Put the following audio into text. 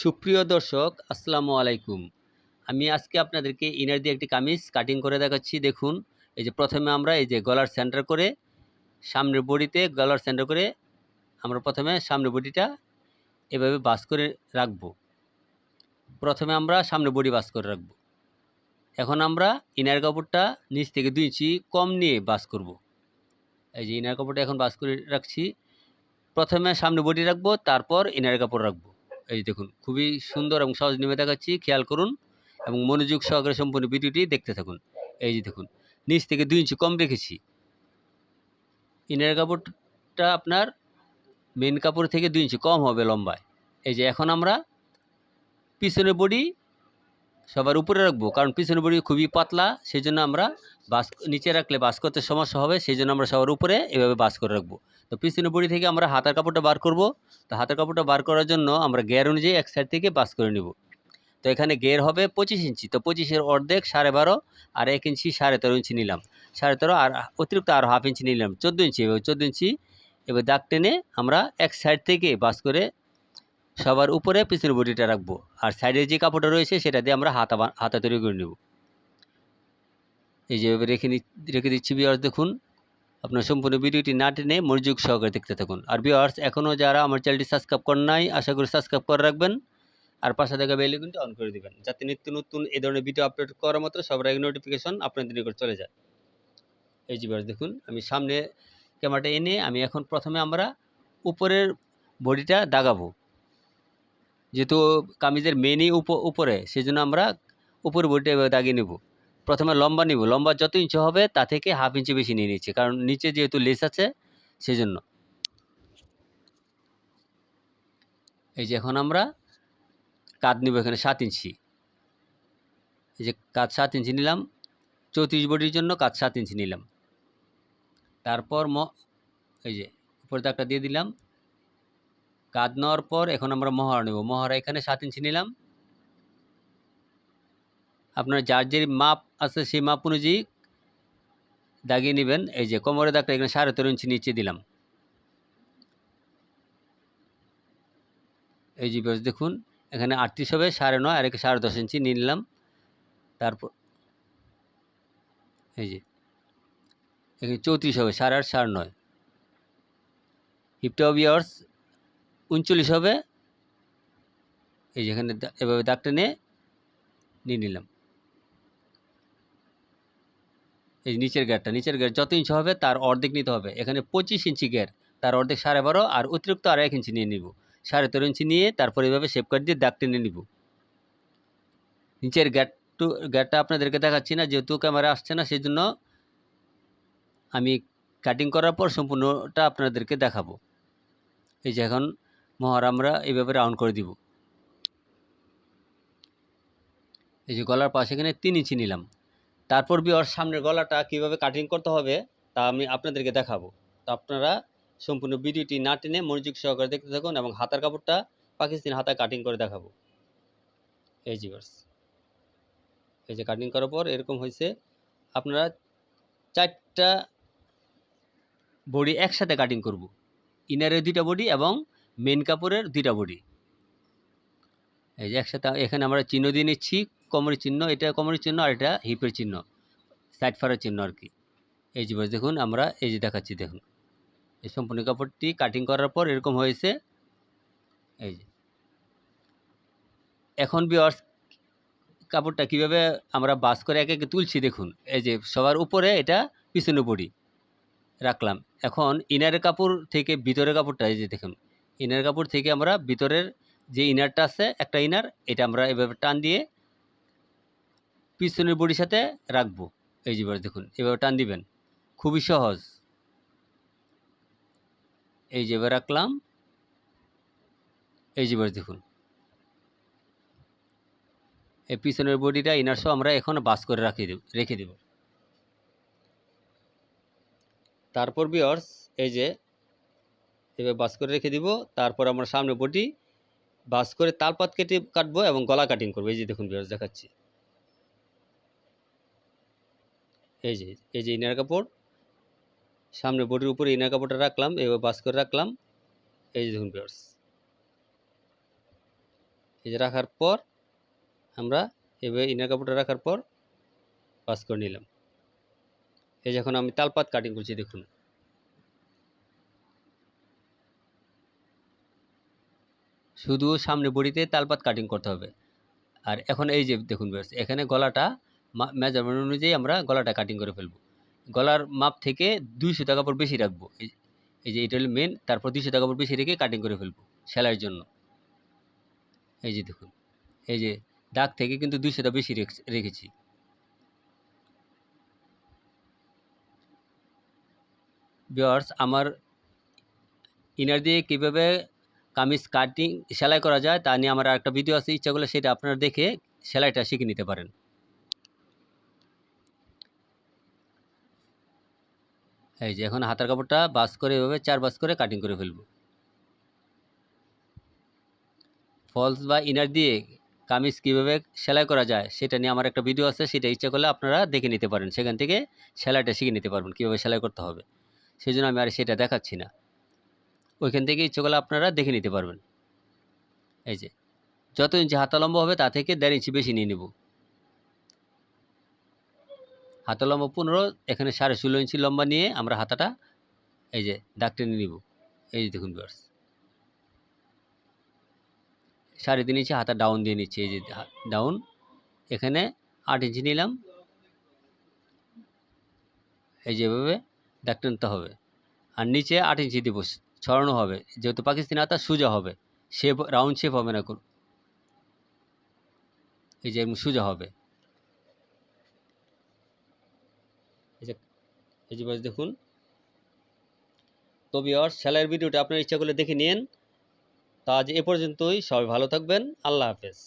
সুপ্রিয় দর্শক, আসসালামু আলাইকুম। আমি আজকে আপনাদেরকে ইনার দিয়ে একটি কামিজ কাটিং করে দেখাচ্ছি। দেখুন, এই যে প্রথমে আমরা এই যে গলার সেন্টার করে সামনের বডিতে গলার সেন্টার করে আমরা প্রথমে সামনের বডিটা এভাবে বাস করে রাখব। প্রথমে আমরা সামনের বডি বাস করে রাখব। এখন আমরা ইনার কাপড়টা নিচ থেকে দুই ইঞ্চি কম নিয়ে বাস করব। এই যে ইনার কাপড়টা এখন বাস করে রাখছি। প্রথমে সামনে বডি রাখব, তারপর ইনার কাপড় রাখব। এই দেখুন, খুবই সুন্দর এবং সহজ নিয়মে দেখাচ্ছি, খেয়াল করুন এবং মনোযোগ সহকারে সম্পূর্ণ ভিডিওটি দেখতে থাকুন। এই যে দেখুন, নিচ থেকে দুই ইঞ্চি কম রেখেছি। ইনার কাপড়টা আপনার মেন কাপড় থেকে দুই ইঞ্চি কম হবে লম্বায়। এই যে এখন আমরা পিছনে বডি সবার উপরে রাখব। কারণ পিছনের বডি খুবই পাতলা সেই জন্য আমরা বাস, নিচে রাখলে বাস করতে সমস্যা হবে সেই জন্য আমরা সবার উপরে এভাবে বাস করে রাখব। তো পিছনের বডি থেকে আমরা হাতার কাপড়টা বার করব। তো হাতের কাপড়টা বার করার জন্য আমরা গের অনুযায়ী এক সাইড থেকে বাস করে নিব। তো এখানে গের হবে পঁচিশ ইঞ্চি। তো পঁচিশের অর্ধেক সাড়ে বারো আর এক ইঞ্চি সাড়ে তেরো ইঞ্চি নিলাম। সাড়ে তেরো আর অতিরিক্ত আর হাফ ইঞ্চি নিলাম। চোদ্দ ইঞ্চি এবার চোদ্দ ইঞ্চি এবার দাগ টেনে আমরা এক সাইড থেকে বাস করে সবার উপরে পিছনের বডিটা রাখব, আর সাইডে যে কাপড়টা রয়েছে সেটা দিয়ে আমরা হাতা হাতা তৈরি করে নেব। এই যেভাবে রেখে রেখে দিচ্ছি বিয়ার্স দেখুন। আপনার সম্পূর্ণ ভিডিওটি না টেনে মনোযোগ সহকারে দেখতে থাকুন। আর বিয়ার্স এখনও যারা আমার চ্যানেলটি সাবস্ক্রাইব করেন নাই, আশা করি সাবস্ক্রাইব করে রাখবেন। আর পাশে থাকা বেল আইকনটি অন করে দেবেন, যাতে নিত্য নতুন এই ধরনের ভিডিও আপলোড করার মাত্র সবার আগে নোটিফিকেশন আপনাদের নিকট চলে যায়। এই যে বিয়ার্স দেখুন, আমি সামনে ক্যামেরাটা এনে আমি এখন প্রথমে আমরা উপরের বডিটা দাগাবো। যেহেতু কামিজের মেনই উপরে সেই জন্য আমরা উপরের বডিটা এভাবে দাগিয়ে নেব। প্রথমে লম্বা নিব। লম্বা যত ইঞ্চি হবে, তা থেকে হাফ ইঞ্চি বেশি নিয়ে নিচ্ছি, কারণ নিচে যেহেতু লেস আছে সেই জন্য এই যে এখন আমরা কাঁধ নিব এখানে সাত ইঞ্চি এই যে কাঁধ সাত ইঞ্চি নিলাম, চৌত্রিশ বডির জন্য কাঁধ সাত ইঞ্চি নিলাম। তারপর ম এই যে উপরে দাগটা দিয়ে দিলাম কাঁধ নেওয়ার পর এখন আমরা মহড়া নেব। মহড়া এখানে সাত ইঞ্চি নিলাম। আপনার যার যে মাপ আছে সেই মাপ অনুযায়ী দাগিয়ে নেবেন। এই যে কোমরের দাগটা এখানে সাড়ে তেরো ইঞ্চি নিচে দিলাম। এই যে বেশ দেখুন, এখানে আটত্রিশ হবে, সাড়ে নয়, আর একে সাড়ে দশ ইঞ্চি নিয়ে নিলাম। তারপর এই যে, এখানে চৌত্রিশ হবে, সাড়ে আট, সাড়ে নয়। হিপটা বিয়ার্স উনচল্লিশ হবে। এই যেখানে এভাবে দাগটা নিয়ে নিয়ে নিলাম। এই নিচের গ্যারটা নিচের গ্যার যত ইঞ্চি হবে তার অর্ধেক নিতে হবে। এখানে পঁচিশ ইঞ্চি গ্যার তার অর্ধেক সাড়ে বারো, আর অতিরিক্ত আর এক ইঞ্চি নিয়ে নিব। সাড়ে তেরো ইঞ্চি নিয়ে তারপর এভাবে শেপ কাট দিয়ে দাগ টেনে নিব। নিচের গ্যাটটু গ্যাটটা আপনাদেরকে দেখাচ্ছি না, যেহেতু ক্যামেরা আসছে না সেই জন্য আমি কাটিং করার পর সম্পূর্ণটা আপনাদেরকে দেখাবো। এই যে এখন মহর আমরা এইভাবে রাউন্ড করে দিব। এই যে গলার পাশে এখানে তিন ইঞ্চি নিলাম। তারপর বি ওর সামনের গলাটা কীভাবে কাটিং করতে হবে, তা আমি আপনাদেরকে দেখাবো। তো আপনারা সম্পূর্ণ ভিডিওটি না টেনে মনোযোগ সহকারে দেখতে থাকুন এবং হাতার কাপড়টা পাকিস্তানি হাতা কাটিং করে দেখাবো। এই বাস এই যে কাটিং করার পর এরকম হয়েছে, আপনারা চারটা বডি একসাথে কাটিং করব। ইনারের দুইটা বডি এবং মেন কাপড়ের দুইটা বডি। এই যে একসাথে এখানে আমরা চিহ্ন দিয়ে নিচ্ছি, কোমরের চিহ্ন, এটা কোমরের চিহ্ন আর এটা হিপের চিহ্ন, সাইড ফারের চিহ্ন আর কি। এই যে দেখুন আমরা এই যে দেখাচ্ছি, দেখুন। এই সম্পূর্ণ কাপড়টি কাটিং করার পর এরকম হয়েছে। এই যে। এখন বিয়ার্স কাপড়টা কীভাবে আমরা বাস করে একে একে তুলছি, দেখুন। এই যে সবার উপরে এটা পিছনে বডি রাখলাম। এখন ইনারের কাপড় থেকে ভিতরের কাপড়টা, এই যে দেখুন। ইনার কাপড় থেকে আমরা ভিতরের যে ইনারটা আছে, একটা ইনার এটা আমরা এভাবে টান দিয়ে পিছনের বডির সাথে রাখব। এই যে দেখুন, এভাবে টান দিবেন। খুবই সহজ। এই যে এবার রাখলাম। এই যে দেখুন। এই পিছনের বডিটা ইনার সহ আমরা এখন বাস করে রাখি দেব রেখে দেব। তারপর বিয়ার্স এই যে এবার বাস করে রেখে দিব, তারপর আমরা সামনে বটি বাস করে তালপাত কেটে কাটবো এবং গলা কাটিং করব। এই যে দেখুন বিয়ার্স দেখাচ্ছি। এই যে এই যে ইনার কাপড়। সামনে বটির উপরে ইনার কাপড়টা রাখলাম এবার বাস করে রাখলাম। এই যে দেখুন বিয়ার্স এই যে রাখার পর আমরা এভাবে ইনার কাপড়টা রাখার পর বাস করে নিলাম। এই যখন আমি তালপাত কাটিং করছি, দেখুন। শুধু সামনে বডিতে তালপাত কাটিং করতে হবে। আর এখন এই যে দেখুন এখানে গলাটা মেজারমেন্ট অনুযায়ী আমরা গলাটা কাটিং করে ফেলব। গলার মাপ থেকে দুইশো টাকা পর বেশি রাখব। এই- যে এটা হলো মেন তারপর দুইশো টাকা পর বেশি রেখে কাটিং করে ফেলব সেলাইয়ের জন্য। এই যে দেখুন, এই যে দাগ থেকে কিন্তু দুইশোটা বেশি রেখ- রেখেছি। ভিওয়ার্স আমার ইনার দিয়ে কীভাবে কামিজ কাটিং সেলাই করা যায়, তা নিয়ে আমার আরেকটা ভিডিও আছে, ইচ্ছা করলে সেটা আপনারা দেখে সেলাইটা শিখে নিতে পারেন। এই যে এখন হাতার কাপড়টা বাস করে এভাবে চার বাস করে কাটিং করে ফেলব। ফলস বা ইনার দিয়ে কামিজ কীভাবে সেলাই করা যায়, সেটা নিয়ে আমার একটা ভিডিও আছে, সেটা ইচ্ছা করলে আপনারা দেখে নিতে পারেন। সেখান থেকে সেলাইটা শিখে নিতে পারবেন, কীভাবে সেলাই করতে হবে। সেই জন্য আমি আর সেটা দেখাচ্ছি না। ওইখান থেকে ইচ্ছে করলে আপনারা দেখে নিতে পারবেন। এই যে, যত ইঞ্চি হাতা লম্বা হবে তা থেকে দেড় ইঞ্চি বেশি নিয়ে নেব। হাতা লম্বা পনেরো, এখানে সাড়ে ষোলো ইঞ্চি লম্বা নিয়ে আমরা হাতাটা এই যে দাগ টেনে নিব। এই যে দেখুন বিয়ার্স সাড়ে তিন ইঞ্চি হাতা ডাউন দিয়ে নিচ্ছি, এই যে ডাউন এখানে আট ইঞ্চি নিলাম। এই যেভাবে দাগ টেনতে হবে। আর নিচে আট ইঞ্চি দিব ছড়ানো হবে। যেহেতু পাকিস্তানি হাতা সোজা হবে। শেপ রাউন্ড শেপ হবে না কোনো। এই যে সোজা হবে। এই যে দেখুন। তো বিয়ার সেলাইয়ের ভিডিওটা আপনার ইচ্ছা করলে দেখে নিন। তা আজ এ পর্যন্তই। সবাই ভালো থাকবেন। আল্লাহ হাফেজ।